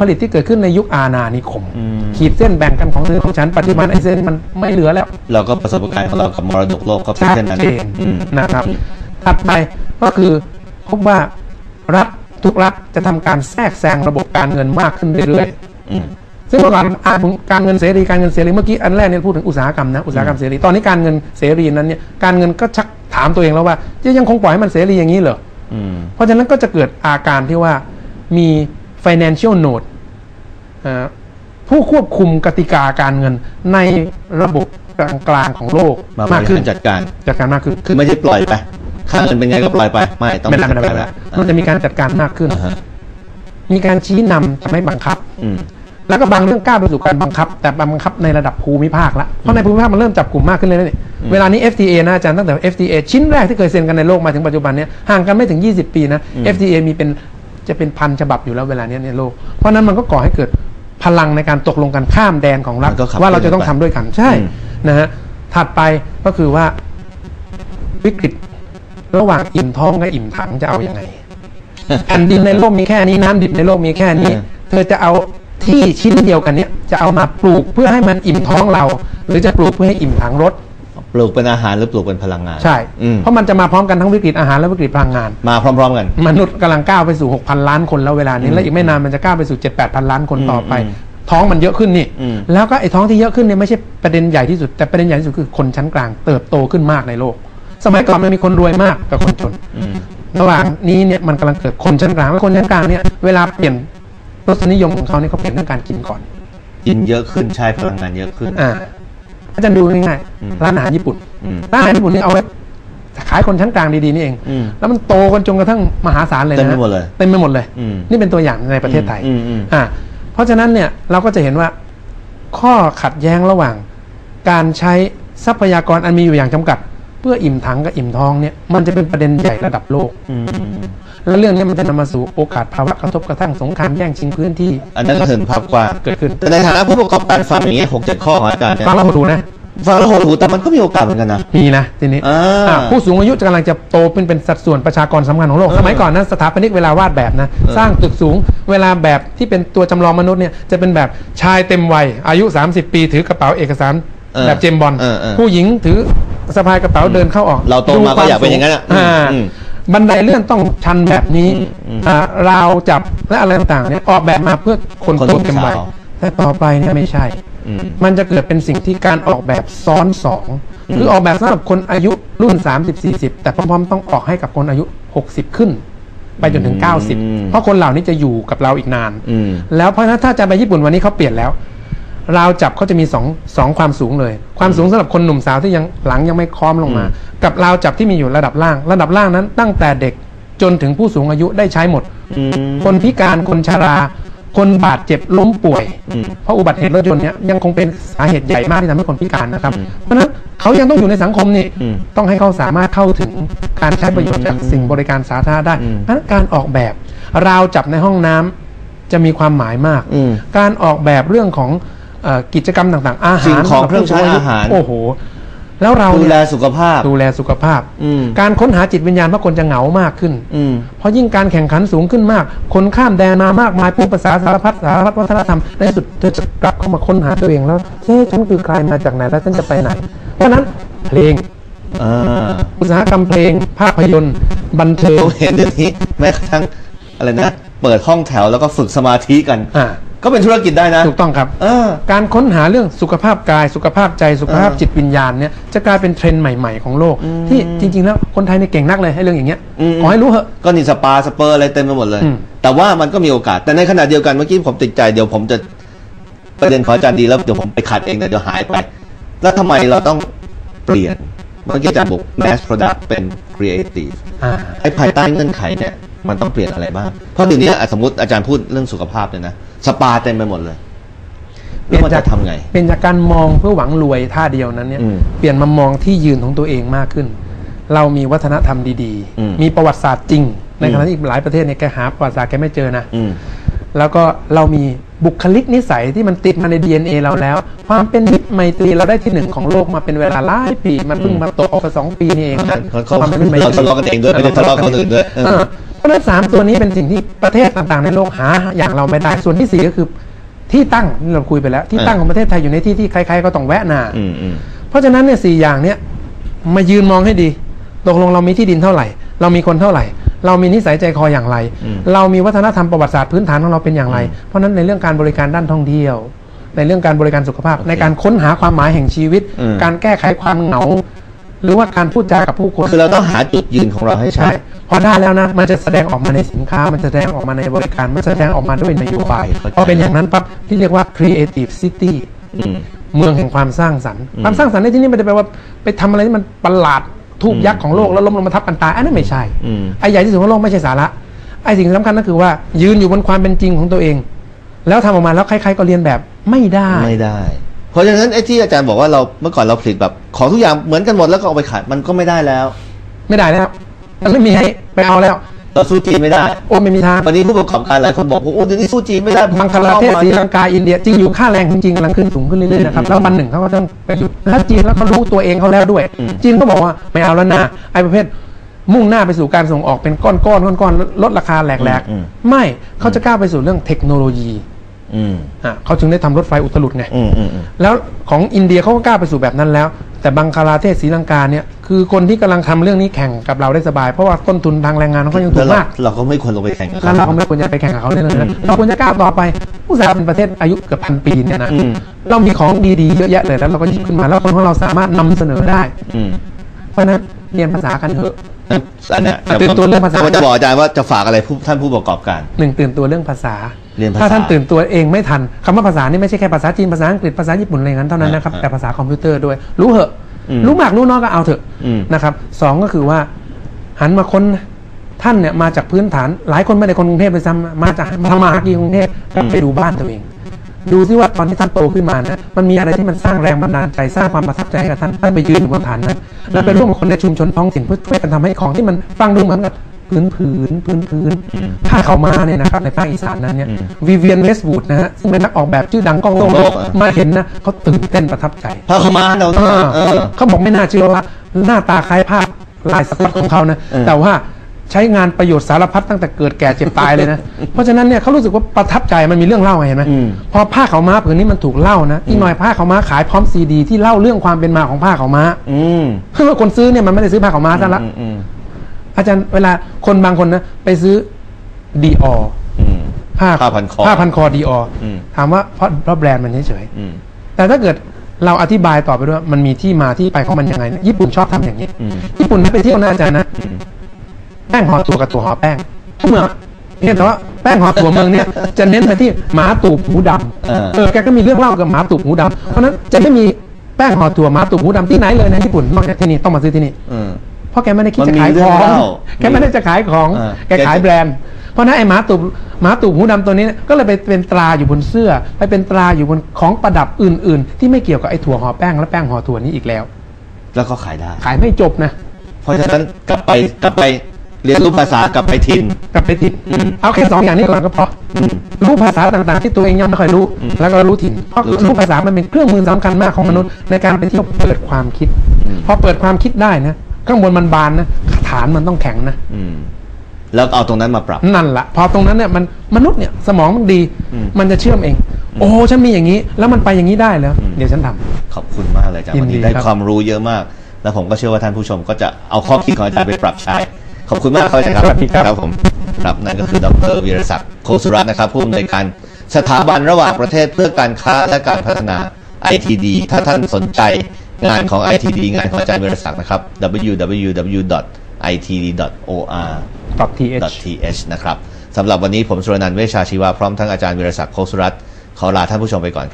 ผลิตที่เกิดขึ้นในยุคอาณานิคม อืม ขีดเส้นแบ่งกันของเธอของฉันปัจจุบันไอ้เส้นมันไม่เหลือแล้วเราก็ประสบการณ์ของเรากับมรดกโลกก็เป็นชัดเช่นนั้นเจนอืมนะครับ ถัดไปก็คือพบว่ารัฐทุกรัฐจะทำการแทรกแซงระบบการเงินมากขึ้นเรื่อยอืมๆซึ่งเมื่อก่อนอ่านการเงินเสรีการเงินเสรีเมื่อกี้อันแรกเนี่ยพูดถึงอุตสาหกรรมนะอุตสาหกรรมเสรีตอนนี้การเงินเสรีนั้นเนี่ยการเงินก็ชักถามตัวเองแล้วว่าจะยังคงปล่อยให้มันเสรีอย่างนี้เหรอ อืม เพราะฉะนั้นก็จะเกิดอาการที่ว่ามี financial node เอ่อผู้ควบคุมกติกาการเงินในระบบกลางๆของโลกมาบมากริขึ้นหารจัดการจัดการมากขึ้นคือไม่ใช่ปล่อยไปค่าเงินเป็นไงก็ปล่อยไป ไม่ต้องไม่ได้ไม่ได้จัไม่ดได้การละมันจะมีการจัดการมากขึ้นอ่าฮะมีการชี้นำทำให้บังคับอืมแล้วก็บางเรื่องก้าวไปสู่การบังคับ แต่บังคับในระดับภูมิภาคละเพราะในภูมิภาคมันเริ่มจับกลุ่มมากขึ้นเลยนี่เวลานี้ FTA นะอาจารย์ตั้งแต่ FTA ชิ้นแรกที่เคยเซ็นกันในโลกมาถึงปัจจุบันเนี้ห่างกันไม่ถึง 20 ปีนะ FTA มีเป็น จะเป็นพันฉบับอยู่แล้วเวลานี้ในโลก เพราะฉะนั้นมันก็ก่อให้เกิดพลังในการตกลงกันข้ามแดนของรัฐมันก็ขับว่าเราจะต้องเคลื่ทำอนไปด้วยกันใช่อืม นะฮะถัดไปก็คือว่าวิกฤตระหว่างอิ่มท้องกับอิ่มถังจะเอาอยัางไง แผ่นดินในโลกมีแค่นี้น้ำดิบในโลกมีแค่นี้เออเธอจะเอาที่ชิ้นเดียวกันเนี้ยจะเอามาปลูกเพื่อให้มันอิ่มท้องเรา หรือจะปลูกเพื่อให้อิ่มถังรถ ปลูกเป็นอาหารหรือปลูกเป็นพลังงานใช่ อืมเพราะมันจะมาพร้อมกันทั้งวิกฤตอาหารและวิกฤตพลังงาน มาพร้อม ๆ กัน มนุษย์กำลังก้าวไปสู่ 6,000 ล้านคนแล้วเวลานี้ และอีกไม่นานมันจะก้าวไปสู่ 7 8 พันล้านคนต่อไปอืมท้องมันเยอะขึ้นนี่ อืม แล้วก็ไอ้ท้องที่เยอะขึ้นเนี่ยไม่ใช่ประเด็นใหญ่ที่สุด แต่ประเด็นใหญ่ที่สุดคือคนชั้นกลางเติบโตขึ้นมากในโลก สมัยก่อนมันมีคนรวยมากกับคนจนอืมระหว่างนี้เนี่ยมันกำลังเกิดคนชั้นกลางและคนชั้นกลางเนี่ยเวลาเปลี่ยนรสนิยมของเขาเนี่ยเขาเปลี่ยนเรื่องการกินก่อน กินเยอะขึ้นใช้พลังงานเยอะขึ้น อ่า อาจารย์ดูง่ายอืมๆร้านอาหารญี่ปุ่นอืมร้านอาหารญี่ปุ่นนี่เอาไว้ขายคนชั้นกลางดีๆนี่เองอืมแล้วมันโตกันจนกระทั่งมหาศาลเลยนะเต็มไปหมดเลยเต็มไปหมดเลยอืมนี่เป็นตัวอย่างในประเทศไทยอืมอืมอ่าเพราะฉะนั้นเนี่ยเราก็จะเห็นว่า ข้อขัดแย้งระหว่าง การใช้ทรัพยากรอันมีอยู่อย่างจำกัด เพื่ออิ่มถังกับอิ่มท้องเนี่ยมันจะเป็นประเด็นใหญ่ระดับโลกอืมแล้วเรื่องนี้มันจะนำมาสู่โอกาสภาวะกระทบกระทั่งสงครามแย่งชิงพื้นที่ อันนั้นก็เห็นภาพกว้างเกิดขึ้นแต่ในฐานะผู้ประกอบการฟังอย่างเงี้ยหกเจ็ดข้อของอาจารย์เนี่ยฟังแล้วหดหูนะ ฟังแล้วหดหูแต่มันก็มีโอกาสเหมือนกันนะ มีนะทีนี้อ่าอ่าผู้สูงอายุจะกำลังจะโตเป็นเป็นสัดส่วนประชากรสำคัญของโลก สมัยก่อนนะสถาปนิกเวลาวาดแบบนะ สร้างตึกสูงเวลาแบบที่เป็นตัวจำลองมนุษย์เนี่ยจะเป็นแบบชายเต็มวัย อายุ 30 ปีถือกระเป๋าเอกสารเออแบบเจมส์บอลเออเออผู้หญิงถือสะพายกระเป๋าเดินเข้าออกเราโตมาก็อยากเป็นอย่างนั้นอะอ่าอืม บันไดเลื่อนต้องชันแบบนี้อ่าราวจับและอะไรต่างๆเนี่ยออกแบบมาเพื่อคนคนโตเต็มวัยสาวแต่ต่อไปเนี่ยไม่ใช่อื มมันจะเกิดเป็นสิ่งที่การออกแบบซ้อนสองคือออกแบบสำหรับคนอายุรุ่น 30 40 แต่พร้อมๆ ต้องออกให้กับคนอายุ 60 ขึ้น ไปจนถึงอืม90 เพราะคนเหล่านี้จะอยู่กับเราอีกนานอืมแล้วเพราะฉะนั้นถ้าจะไปญี่ปุ่นวันนี้เขาเปลี่ยนแล้วราวจับเขาจะมีสองสองความสูงเลย ความสูงสำหรับคนหนุ่มสาวที่ยังหลังยังไม่ค้อมลงมา กับราวจับที่มีอยู่ระดับล่าง ระดับล่างนั้นตั้งแต่เด็กจนถึงผู้สูงอายุได้ใช้หมดอืมคนพิการคนชรา คนบาดเจ็บล้มป่วยอืมเพราะอุบัติเหตุรถยนต์เนี่ยยังคงเป็นสาเหตุใหญ่มากที่ทำให้คนพิการนะครับ เพราะฉะนั้นเขายังต้องอยู่ในสังคมนี่อืมต้องให้เขาสามารถเข้าถึงการใช้ประโยชน์จากสิ่งบริการสาธารณะได้อืมเพราะฉะนั้นการออกแบบราวจับในห้องน้ำจะมีความหมายมากอืมการออกแบบเรื่องของเอ่อกิจกรรมต่างๆ อาหารสิ่งของสำหบเครื่องใช้ผู้สูยุอาหารโอ้โห แล้วเราดูเนี่ยแลสุขภาพ ดูแลสุขภาพอืมการค้นหาจิตวิญญาณเพราะคนจะเหงามากขึ้นอืมเพราะยิ่งการแข่งขันสูงขึ้นมาก คนข้ามแดนมามากมายพูดภาษาสารพัดสารพัดวัฒนธรรมในที่สุดเธอจะกลับเข้ามาค้นหาตัวเองแล้วเฮ้ยฉันคือใครมาจากไหนแล้วฉันจะไปไหน เพราะฉะนั้นเพลงอ่าอุตสาหกรรมเพลงภาพยนตร์ บันเทิงผมเห็นเดี๋ยวนี้แม้กระทั่งอะไรนะ เปิดห้องแถวแล้วก็ฝึกสมาธิกันอ่า ก็เป็นธุรกิจได้นะ ถูกต้องครับ เออ การค้นหาเรื่องสุขภาพกายสุขภาพใจสุขภาพเออจิตวิญญาณเนี่ยจะกลายเป็นเทรนด์ใหม่ ๆของโลก ที่จริง ๆ แล้วคนไทยเนี่ยเก่งนักเลยให้เรื่องอย่างเงี้ยอืมขอให้รู้เถอะก็นี่สปาสเปอร์อะไรเต็มไปหมดเลยอืมแต่ว่ามันก็มีโอกาสแต่ในขณะเดียวกันเมื่อกี้ผมติดใจเดี๋ยวผมจะประเด็นของอาจารย์ดีแล้วเดี๋ยวผมไปขัดเองนะเดี๋ยวหายไป แล้วทำไมเราต้องเปลี่ยนเมื่อกี้อาจารย์บอก mass product เป็น creative อ่าไอ้ภายใต้เงื่อนไขเนี่ย มันต้องเปลี่ยนอะไรบ้าง เพราะเดี๋ยวนี้อะสมมติอาจารย์พูดเรื่องสุขภาพเนี่ยนะสปาเต็มไปหมดเลยแล้วมันจะทำไง เป็นจากการมองเพื่อหวังรวยท่าเดียวนั้นเนี่ยอืมเปลี่ยนมามองที่ยืนของตัวเองมากขึ้น เรามีวัฒนธรรมดีอืมมีประวัติศาสตร์จริง ในขณะที่อีกหลายประเทศเนี่ยแกหาประวัติศาสตร์แกไม่เจอนะอืมแล้วก็เรามีบุคลิกนิสัยที่มันติดมาใน DNA เราแล้ว ความเป็นมิตรไมตรีเราได้ที่หนึ่งของโลกมาเป็นเวลาหลายปี มันเพิ่งมาตกออกมาสองปีนี่เองนะเขาเขาความเป็นมิตรไมตเราทะเลาะกันเองด้วยไม่ได้ทะเลาะกับคนอื่นด้วยเออเออ ราะฉะนั้นสามตัวนี้เป็นสิ่งที่ประเทศต่างๆในโลกหาอย่างเราไม่ได้ ส่วนที่สี่ก็คือที่ตั้งนี่เราคุยไปแล้ว ที่ตั้งของประเทศไทยอยู่ในที่ที่ใครๆก็ต้องแวะนาอืมอืมเพราะฉะนั้นเนี่ยสี่อย่างเนี่ยมายืนมองให้ดีตกลงเรามีที่ดินเท่าไหร่ เรามีคนเท่าไหร่ เรามีนิสัยใจคออย่างไรอืมเรามีวัฒนธรรมประวัติศาสตร์พื้นฐานของเราเป็นอย่างไร เพราะฉะนั้นในเรื่องการบริการด้านท่องเที่ยว ในเรื่องการบริการสุขภาพ ในการค้นหาความหมายแห่งชีวิตอืมการแก้ไขความเหงา หรือว่าการพูดจากับผู้คนคือเราต้องหาจุดยืนของเราให้ชัใช่ดพอได้แล้วนะ มันจะแสดงออกมาในสินค้า มันจะแสดงออกมาในบริการ มันจะแสดงออกมาด้วยนโยบายเข้าใจพอเป็นอย่างนั้นปั๊บที่เรียกว่า creative city อืมเมืองแห่งความสร้างสรรค์อืมความสร้างสรรค์ในที่นี้ไม่ได้แปลว่าไปทำอะไรที่มันประหลาดทูบยักษ์ของโลกแล้วล้มลงมาทับกันตายอันนั้นไม่ใช่อืมไอ้ใหญ่ที่สุดของโลกไม่ใช่สาระไอ้สิ่งสำคัญก็คือว่า ยืนอยู่บนความเป็นจริงของตัวเอง แล้วทำออกมาแล้วใครๆก็เรียนแบบไม่ได้ไม่ได้ เพราะฉะนั้นไอ้ที่อาจารย์บอกว่าเราเมื่อก่อนเราผลิตแบบ ของทุกอย่างเหมือนกันหมดแล้วก็เอาไปขายมันก็ไม่ได้แล้ว ไม่ได้แล้วมันไม่มีให้ไปเอาแล้วเราสู้จีนไม่ได้โอ้ไม่มีทางวันนี้ผู้ประกอบการหลายคนบอกว่าโอ้เดี๋ยวนี้สู้จีนไม่ได้บังคลาเทศศรีลังกาอินเดียจริงอยู่ค่าแรงจริงๆกำลังขึ้นสูงขึ้นเรื่อยๆนะครับแล้ววันหนึ่งเขาก็ต้องไปหยุดแล้วจีนแล้วเขารู้ตัวเองเขาแล้วด้วย จีนก็บอกว่าไม่เอาแล้วนะไอ้ประเภทมุ่งหน้าไปสู่การส่งออกเป็นก้อนๆก้อนๆลดราคาแหลกๆ ไม่เขาจะก้าวไปสู่เรื่องเทคโนโลยีอืมอะ เขาจึงได้ทำรถไฟอุตลุดไงอืมอืมอืมแล้วของอินเดียเขาก็ก้าวไปสู่แบบนั้นแล้ว แต่บังคลาเทศศรีลังกาเนี่ยคือคนที่กำลังทำเรื่องนี้แข่งกับเราได้สบาย เพราะว่าต้นทุนทางแรงงานเขายังถูแล้วกเรามากเราก็ไม่ควรลงไปแข่งกับแล้วเขาเราก็ไม่ควรจะไปแข่งกับเขาเลยนะเราควรจะก้าวต่อไป ผู้สาห์เป็นประเทศอายุเกือบพันปีเนี่ยนะอืมเรามีของดีๆเยอะแยะเลยแล้วเราก็หยิบขึ้นมาแล้วคนของเราสามารถนำเสนอได้อืมเพราะฉะนั้นเรียนภาษากันเถอะ อันเนี้ยตื่นตัวเรื่องภาษาผมจะบอกอาจารย์ว่าจะฝากอะไรผู้ท่านผู้ประกอบการ หนึ่งตื่นตัวเรื่องภาษา เรียนภาษาถ้าท่านตื่นตัวเองไม่ทันคำว่าภาษานี่ไม่ใช่แค่ภาษาจีนภาษาอังกฤษภาษาญี่ปุ่นอะไรอย่างนั้นเท่านั้นนะครับอ่าแต่ภาษาคอมพิวเตอร์ด้วย รู้เหอะ อืมรู้มากรู้น้อยก็เอาเถอะอืม นะครับสองก็คือว่า หันมาค้นท่านเนี่ยมาจากพื้นฐาน หลายคนไม่ได้คนกรุงเทพเลยซ้ำมาจากมาทำมาหากินกรุงเทพไปดูบ้านตัวเอง ดูซิว่าตอนที่ท่านโตขึ้นมานะ มันมีอะไรที่มันสร้างแรงบันดาลใจสร้างความประทับใจให้กับท่าน ท่านไปยืนอยู่บนฐานนั้น แล้วไปร่วมกับคนในชุมชนท้องถิ่นเพื่อช่วยกันทำให้ของที่มันฟังดูเหมือนกับพื้นผืนพื้นพื้นผ้าเขาวมาเนี่ยนะครับในภาคอีสานนั้นเนี่ยวิเวียนเวสต์วูดนะฮะซึ่งเป็นนักออกแบบชื่อดังกล้องโลกโลกอะมาเห็นนะเขาตื่นเต้นประทับใจพระขาวมาเราเออเออเขาบอกไม่น่าเชื่อว่าหน้าตาคล้ายภาพลายสก๊อตของเขานะเออแต่ว่า ใช้งานประโยชน์สารพัดตั้งแต่เกิดแก่เจ็บตายเลยนะ เพราะฉะนั้นเนี่ยเขารู้สึกว่าประทับใจมันมีเรื่องเล่าไงเห็นไหมอืมพอผ้าขาวม้าผืนนี้มันถูกเล่านะอีกหน่อยผ้าขาวม้าขายพร้อมซีดี ที่เล่าเรื่องความเป็นมาของผ้าขาวม้าอืมเพื่อคนซื้อเนี่ยมันไม่ได้ซื้อผ้าขาวม้าซะละอืมอืมอาจารย์เวลาคนบางคนนะไปซื้อดีอออืมผ้าผ้าพันคอผ้าพันคอดีอออืมถามว่าเพราะเพราะแบรนด์มันเฉยๆอืมแต่ถ้าเกิดเราอธิบายต่อไปด้วยว่ามันมีที่มาที่ไปของมันยังไงเนี่ยญี่ปุ่นชอบทำอย่างนี้อืมญี่ปุ่นถ้าไปเที่ยวนะอาจารย์นะแป้งห่อตัวกับตัวห่อแป้งทุกเมืองเพียงแต่ว่าแป้งห่อตัวเมืองเนี่ยจะเน้นไปที่หมาตูบหูดเออำเออแกก็มีเรื่องเล่ากับหมาตูบหูดำเพราะฉะนั้นจะไม่มีแป้งห่อตัวหมาตูบหูดำที่ไหนเลยในญี่ปุ่นนอกจากที่นี่ต้องมาซื้อที่นี่อืมเพราะแกไม่ได้คิดมันจะมีขายเรื่ขององเล่าแกไม่ได้จะขายของอ่าแกขายแบรนด์เพราะฉะนั้นไอ้หมาตูบหมาตูบหูดำตัวนี้เนี่ยก็เลยไปเป็นตราอยู่บนเสื้อ ไปเป็นตราอยู่บนของประดับอื่น ๆ ที่ไม่เกี่ยวกับไอ้ถั่วห่อแป้งและแป้งห่อถั่วนี้อีกแล้ว แล้วก็ขายได้ ขายไม่จบนะ เพราะฉะนั้นกลับไปกลับไป เรียนรู้ภาษากลับไปถิ่นกลับไปถิ่นเอาแค่สองอย่างนี้ก่อนก็พออรู้ภาษาต่างๆ ที่ตัวเองยังไม่ค่อยรู้ แล้วก็รู้ถิ่นเพราะรู้ถิ่นรู้ภาษามันเป็นเครื่องมือสำคัญมากของมนุษย์ในการไปเที่ยวเปิดความคิดอืม พอเปิดความคิดได้นะข้างบนมันบานนะฐานมันต้องแข็งนะ อืม แล้วเอาตรงนั้นมาปรับ นั่นแหละพอตรงนั้นเนี่ยมันมนุษย์เนี่ยสมองมันดี อืมมันจะเชื่อมเอง โอ้ฉันมีอย่างนี้ แล้วมันไปอย่างนี้ได้แล้วเดี๋ยวฉันทำ ขอบคุณมากเลยอาจารย์ยินวันดีนี้ได้ครับ ความรู้เยอะมาก แล้วผมก็เชื่อว่าท่านผู้ชมก็จะเอาข้อคิดของอาจารย์ไปปรับใช้ ขอบคุณมากครับอาจารย์ครับสวัสดีครับครับผมครับนั่นก็คือดรวีรศักดิ์โคสุรัตน์นะครับผู้อำนวยการสถาบันระหว่างประเทศเพื่อการค้าและการพัฒนา ITD ถ้าท่านสนใจงานของ ITD งานของอาจารย์วีรศักดิ์นะครับ www.itd.or ปรับ th th นะครับสำหรับวันนี้ผมสุรนันท์เวชชาชีวะพร้อมทั้งอาจารย์วีรศักดิ์โคสุรัตน์ขอลาท่านผู้ชมไปก่อนครับ